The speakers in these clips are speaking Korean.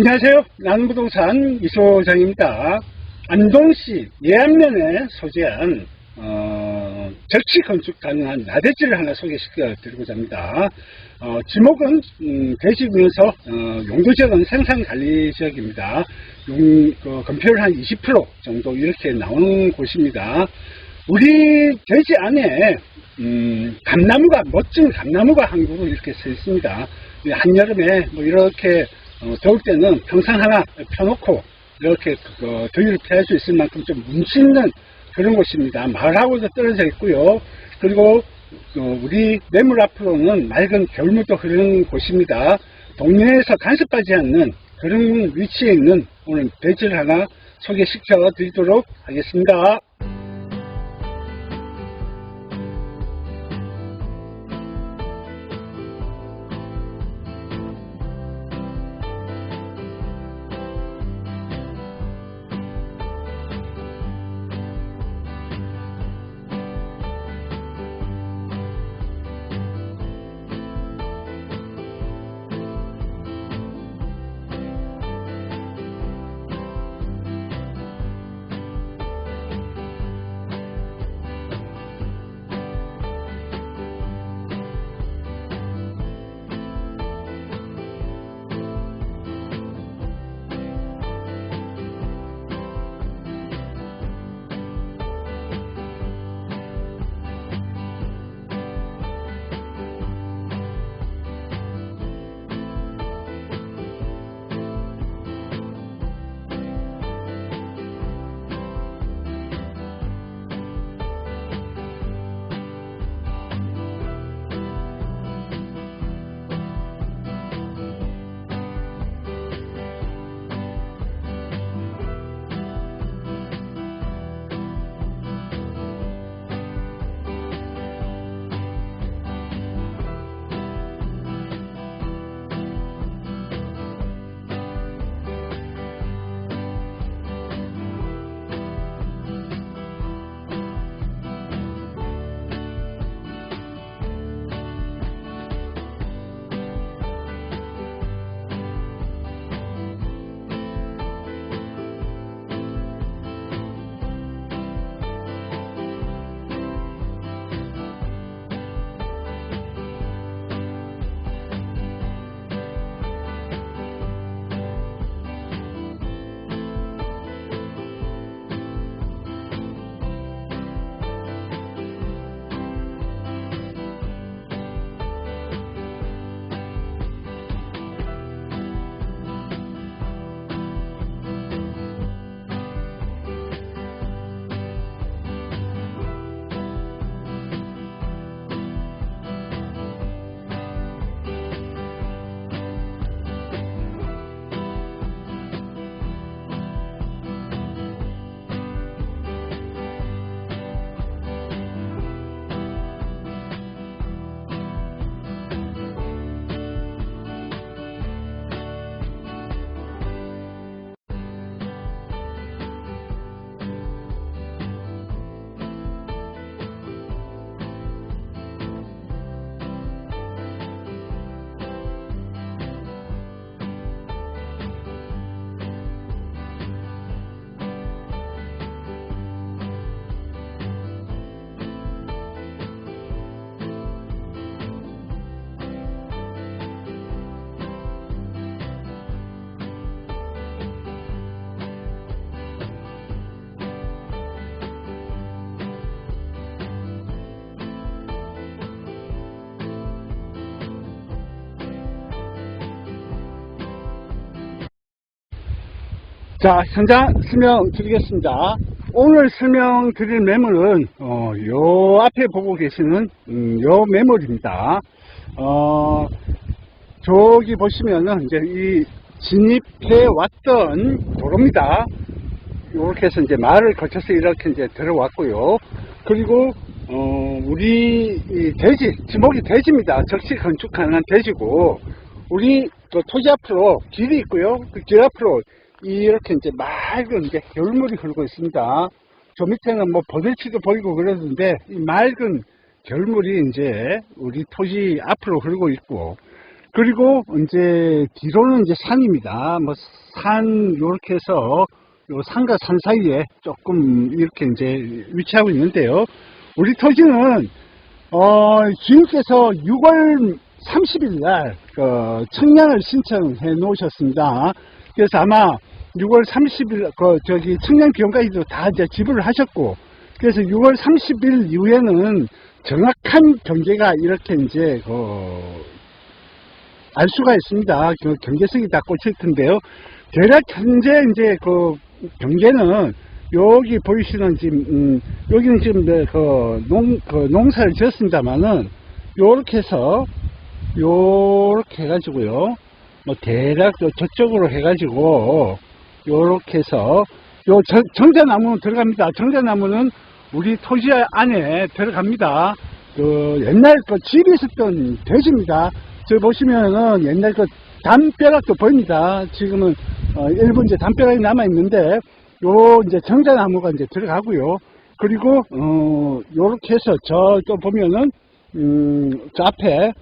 안녕하세요. 나눔부동산 이소장입니다. 안동시 예안면에 소재한 어, 절치 건축 가능한 나대지를 하나 소개시켜 드리고자 합니다. 어, 지목은 음, 대지구에서 어, 용도지역은 생산관리지역입니다. 용, 그, 건폐율 한 20% 정도 이렇게 나오는 곳입니다. 우리 대지 안에 음, 감나무가 멋진 감나무가 한 그루 이렇게 서 있습니다. 이 한여름에 뭐 이렇게 어, 더울 때는 평상 하나 펴놓고 이렇게 그, 어, 더위를 피할 수 있을 만큼 좀 운치 있는 그런 곳입니다. 마을하고도 떨어져 있고요. 그리고 어, 우리 매물 앞으로는 맑은 겨울물도 흐르는 곳입니다. 동네에서 간섭하지 않는 그런 위치에 있는 오늘 대지를 하나 소개시켜 드리도록 하겠습니다. 자, 현장 설명 드리겠습니다. 오늘 설명 드릴 매물은, 어, 요 앞에 보고 계시는, 음, 요 매물입니다. 어, 저기 보시면은, 이제 이 진입해 왔던 도로입니다. 이렇게 해서 이제 마을을 거쳐서 이렇게 이제 들어왔고요. 그리고, 어, 우리 이 대지, 지목이 대지입니다. 적시 건축 가능한 대지고, 우리 그 토지 앞으로 길이 있고요. 그 길 앞으로 이렇게 이제 맑은 이제 겨울물이 흐르고 있습니다. 저 밑에는 뭐 버들치도 보이고 그러는데 이 맑은 겨울물이 이제 우리 토지 앞으로 흐르고 있고 그리고 이제 뒤로는 이제 산입니다. 뭐 산 요렇게 해서 요 산과 산 사이에 조금 이렇게 이제 위치하고 있는데요. 우리 토지는 어 주인께서 6월 30일 날 그 청량을 신청해 놓으셨습니다. 그래서 아마 6월 30일 그 저기 청량 비용까지도 다 이제 지불을 하셨고 그래서 6월 30일 이후에는 정확한 경계가 이렇게 이제 그 알 수가 있습니다. 그 경계석이 다 꽂힐 텐데요. 대략 현재 이제 그 경계는 여기 보이시는 지금 음, 여기는 지금 네, 그 농, 그 농사를 지었습니다만은 요렇게 해서 요렇게 해가지고요. 뭐 대략 저- 저쪽으로 해가지고 요렇게 해서 요 정- 정자나무는 들어갑니다. 정자나무는 우리 토지 안에 들어갑니다. 그 옛날 그 집에 있었던 돼지입니다. 저 보시면은 옛날 그 담벼락도 보입니다. 지금은 어, 일부 이제 담벼락이 남아 있는데 요 이제 정자나무가 이제 들어가고요. 그리고 어 요렇게 해서 저 또 보면은 음저 앞에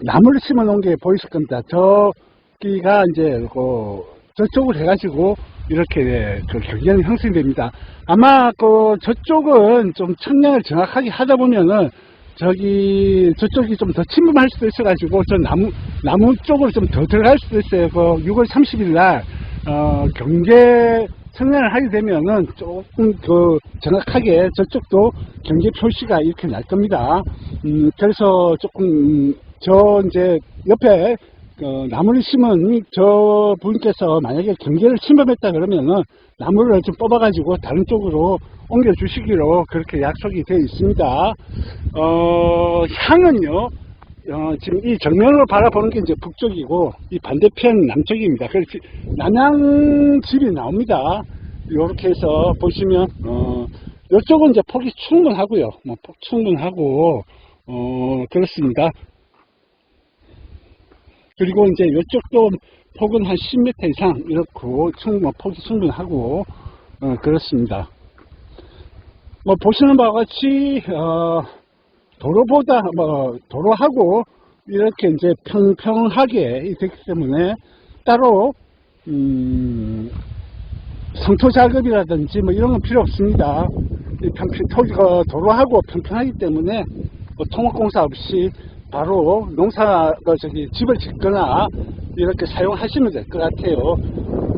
나무를 심어 놓은 게 보이실 겁니다. 저기가 이제 그 저쪽을 해가지고 이렇게 예, 그 경계는 형성이 됩니다. 아마 그 저쪽은 좀 청량을 정확하게 하다 보면은 저기 저쪽이 좀 더 침범할 수도 있어가지고 저 나무 나무 쪽으로 좀 더 들어갈 수도 있어요. 그 6월 30일 날 어, 경계 청량을 하게 되면은 조금 그 정확하게 저쪽도 경계 표시가 이렇게 날 겁니다. 음, 그래서 조금 음, 저 이제 옆에 그 나무를 심은 저 분께서 만약에 경계를 침범했다 그러면은 나무를 좀 뽑아가지고 다른 쪽으로 옮겨 주시기로 그렇게 약속이 되어 있습니다. 어, 향은요, 어, 지금 이 정면으로 바라보는 게 이제 북쪽이고 이 반대편 남쪽입니다. 그래서 남양 집이 나옵니다. 이렇게 해서 보시면 어, 이쪽은 이제 폭이 충분하고요. 뭐 폭 충분하고 어, 그렇습니다. 그리고 이제 이쪽도 폭은 한 10m 이상 이렇고 충분 폭이 충분하고 어, 그렇습니다. 뭐 보시는 바와 같이 어, 도로보다 뭐 도로하고 이렇게 이제 평평하게 됐기 때문에 따로 음, 성토 작업이라든지 뭐 이런 건 필요 없습니다. 이 평평 토지가 도로하고 평평하기 때문에 뭐 통합공사 없이 바로 농사 그 저기 집을 짓거나 이렇게 사용하시면 될 것 같아요.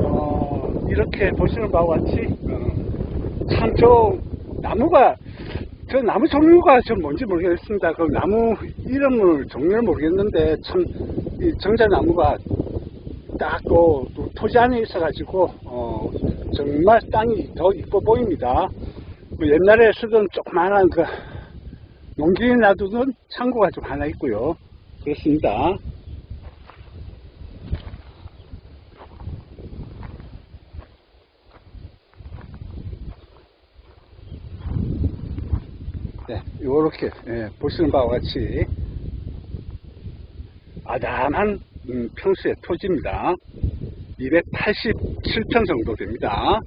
어, 이렇게 보시는 바와 같이 어, 참저 나무가 저 나무 종류가 좀 뭔지 모르겠습니다. 그 나무 이름을 종류를 모르겠는데 참 이 정자나무가 딱그 토지 안에 있어가지고 어, 정말 땅이 더 이뻐 보입니다. 그 옛날에 쓰던 조그마한 그 농기에 놔두던 창고가 좀 하나 있고요. 그렇습니다. 네, 요렇게 예, 보시는 바와 같이 아담한 음, 평수의 토지입니다. 287평 정도 됩니다.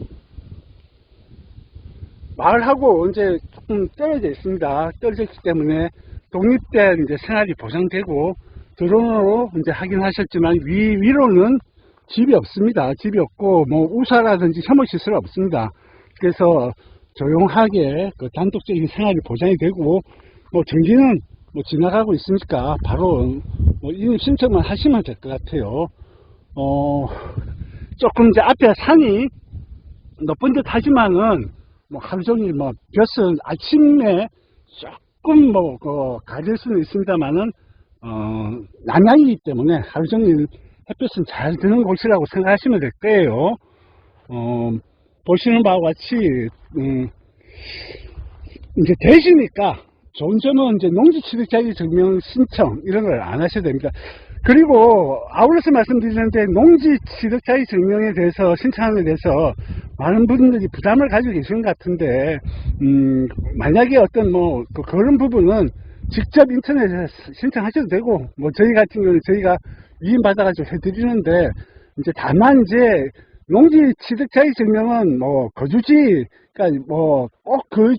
마을하고 이제 조금 떨어져 있습니다. 떨어져 있기 때문에 독립된 이제 생활이 보장되고 드론으로 이제 하긴 하셨지만 위, 위로는 집이 없습니다. 집이 없고 뭐 우사라든지 혐오 시설 없습니다. 그래서 조용하게 그 단독적인 생활이 보장이 되고 뭐 전기는 뭐 지나가고 있으니까 바로 뭐 이름 신청만 하시면 될 것 같아요. 어 조금 이제 앞에 산이 높은 듯 하지만은 뭐 하루 종일 뭐 볕은 아침에 조금 뭐 그 가릴 수는 있습니다만은 어 남양이기 때문에 하루 종일 햇볕은 잘 드는 곳이라고 생각하시면 될 거예요. 어 보시는 바와 같이 음, 이제 되시니까 좋은 점은 이제 농지 취득자기 증명 신청 이런 걸 안 하셔도 됩니다. 그리고 아울러서 말씀드리는데 농지 취득자기 증명에 대해서 데 대해서 많은 분들이 부담을 가지고 계시는 것 같은데 음, 만약에 어떤 뭐 그, 그런 부분은 직접 인터넷에 신청하셔도 되고 뭐 저희 같은 경우는 저희가 위임 받아가지고 해드리는데 이제 다만 이제 농지 취득자의 증명은 뭐 거주지 그러니까 뭐꼭그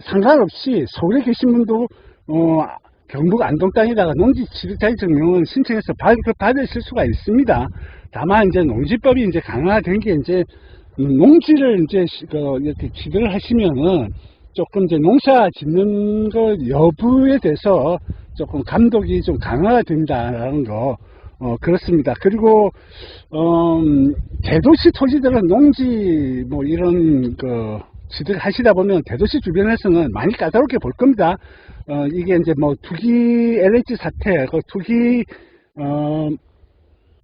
상관없이 서울에 계신 분도 어 경북 안동 땅에다가 농지 취득자의 증명은 신청해서 받, 그 받으실 수가 있습니다. 다만 이제 농지법이 이제 강화된 게 이제 음, 농지를 이제 시- 그 이렇게 취득을 하시면은 조금 이제 농사 짓는 거 여부에 대해서 조금 감독이 좀 강화가 된다라는 거 어, 그렇습니다. 그리고, 어, 음, 대도시 토지들은 농지, 뭐, 이런, 그, 취득하시다 보면 대도시 주변에서는 많이 까다롭게 볼 겁니다. 어, 이게 이제 뭐, 투기 LH 사태, 그 투기, 어,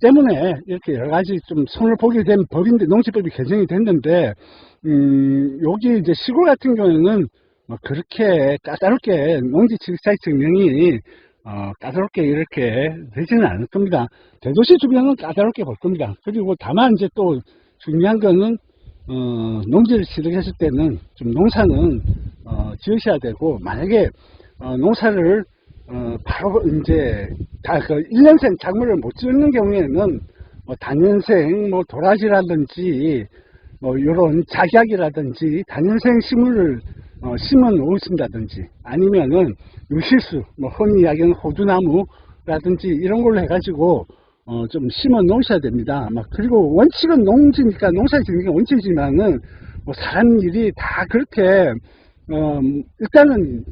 때문에 이렇게 여러 가지 좀 손을 보게 된 법인데, 농지법이 개정이 됐는데, 음, 여기 이제 시골 같은 경우에는 뭐 그렇게 까다롭게 농지 취득자의 증명이 어, 까다롭게 이렇게 되지는 않을 겁니다. 대도시 주변은 까다롭게 볼 겁니다. 그리고 다만 이제 또 중요한 거는 어, 농지를 취득했을 때는 좀 농사는 어, 지으셔야 되고 만약에 어, 농사를 어, 바로 이제 다그 1년생 작물을 못 지는 경우에는 뭐 단연생 뭐 도라지라든지 뭐 이런 작약이라든지 단연생 식물을 어, 심어 놓으신다든지 아니면은 유실수 뭐 흔히 이야기하는 호두나무라든지 이런 걸로 해가지고 어, 좀 심어 놓으셔야 됩니다. 막 그리고 원칙은 농지니까 농사 짓는 게 원칙이지만은 뭐 사람 일이 다 그렇게 어, 일단은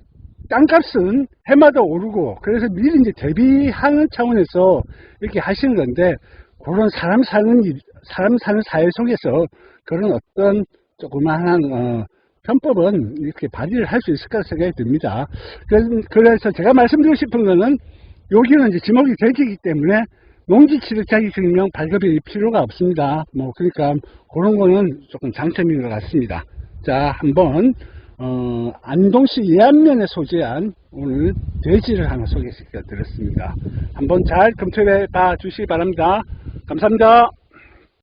땅값은 해마다 오르고 그래서 미리 이제 대비하는 차원에서 이렇게 하시는 건데 그런 사람 사는 일, 사람 사는 사회 속에서 그런 어떤 조그마한 어, 편법은 이렇게 발휘를 할 수 있을 거라 생각이 듭니다. 그래서, 제가 말씀드리고 싶은 거는 여기는 이제 지목이 되기 때문에 농지 취득 자기 증명 발급이 필요가 없습니다. 뭐 그러니까 그런 거는 조금 장점인 것 같습니다. 자 한번 어, 안동시 예안면에 소재한 오늘 돼지를 하나 소개시켜 드렸습니다. 한번 잘 검토해 봐 주시기 바랍니다. 감사합니다.